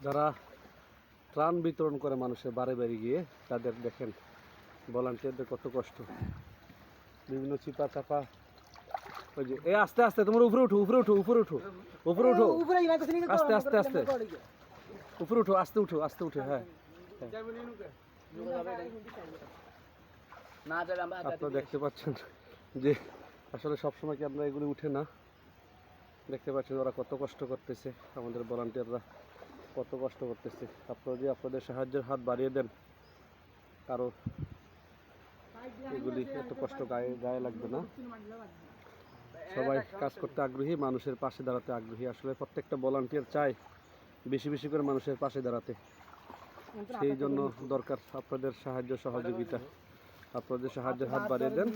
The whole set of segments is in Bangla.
যারা ত্রাণ বিতরণ করে মানুষের বাড়ি বাড়ি গিয়ে তাদের দেখেন ভলান্টিয়ারদের কত কষ্ট। বিভিন্ন চিপা চাপা। ওই যে এ আস্তে আস্তে তোমার উপরে উঠো উপরে উঠো উপরে উঠো উপরে উঠো। আস্তে আস্তে আস্তে। উপরে উঠো আস্তে উঠো আস্তে উঠো হ্যাঁ। আমরা আপনারা দেখতে পাচ্ছেন যে আসলে সবসময় কি আপনারা এগুলি উঠে না? দেখতে পাচ্ছেন ওরা কত কষ্ট করতেছে আমাদের ভলান্টিয়াররা কত কষ্ট করতেছে। আপনারা যদি আপনাদের সাহায্যের হাত বাড়িয়ে দেন কারও এগুলি এত কষ্ট গায়ে গায়ে লাগবে না। সবাই কাজ করতে আগ্রহী মানুষের পাশে দাঁড়াতে আগ্রহী। আসলে প্রত্যেকটা ভলান্টিয়ার চায় বেশি বেশি করে মানুষের পাশে দাঁড়াতে। সেই জন্য দরকার আপনাদের সাহায্য সহযোগিতা। আপনাদের সাহায্যের হাত বাড়িয়ে দেন,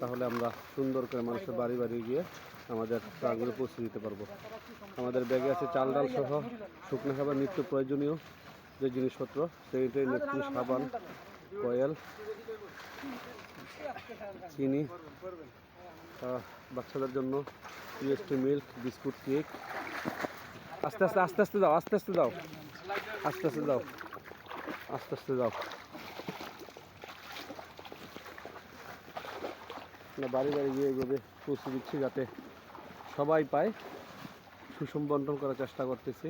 তাহলে আমরা সুন্দর করে মানুষের বাড়ি বাড়ি গিয়ে আমাদের ত্রাণগুলো পৌঁছে দিতে পারব। আমাদের ব্যাগে আছে চাল ডাল সহ শুকনো খাবার, নিত্য প্রয়োজনীয় যে জিনিসপত্র সেইটাই নেত্রী, সাবান, কয়েল, চিনি বাচ্চাদের জন্য ইউএসটি মিল্ক বিস্কুট কেক আস্তে আস্তে আস্তে আস্তে দাও, আস্তে আস্তে দাও, আস্তে আস্তে দাও, আস্তে আস্তে দাও। আমরা বাড়ি বাড়ি গিয়ে এইভাবে পৌঁছে দিচ্ছি যাতে সবাই পায়। সুষম বন্টন করার চেষ্টা করতেছি।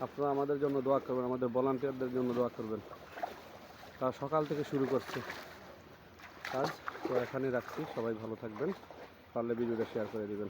আপনারা আমাদের জন্য দোয়া করবেন, আমাদের ভলান্টিয়ারদের জন্য দোয়া করবেন। তারা সকাল থেকে শুরু করছে। কাজ, তো এখানে রাখছি। সবাই ভালো থাকবেন। পারলে ভিডিওটা শেয়ার করে দিবেন।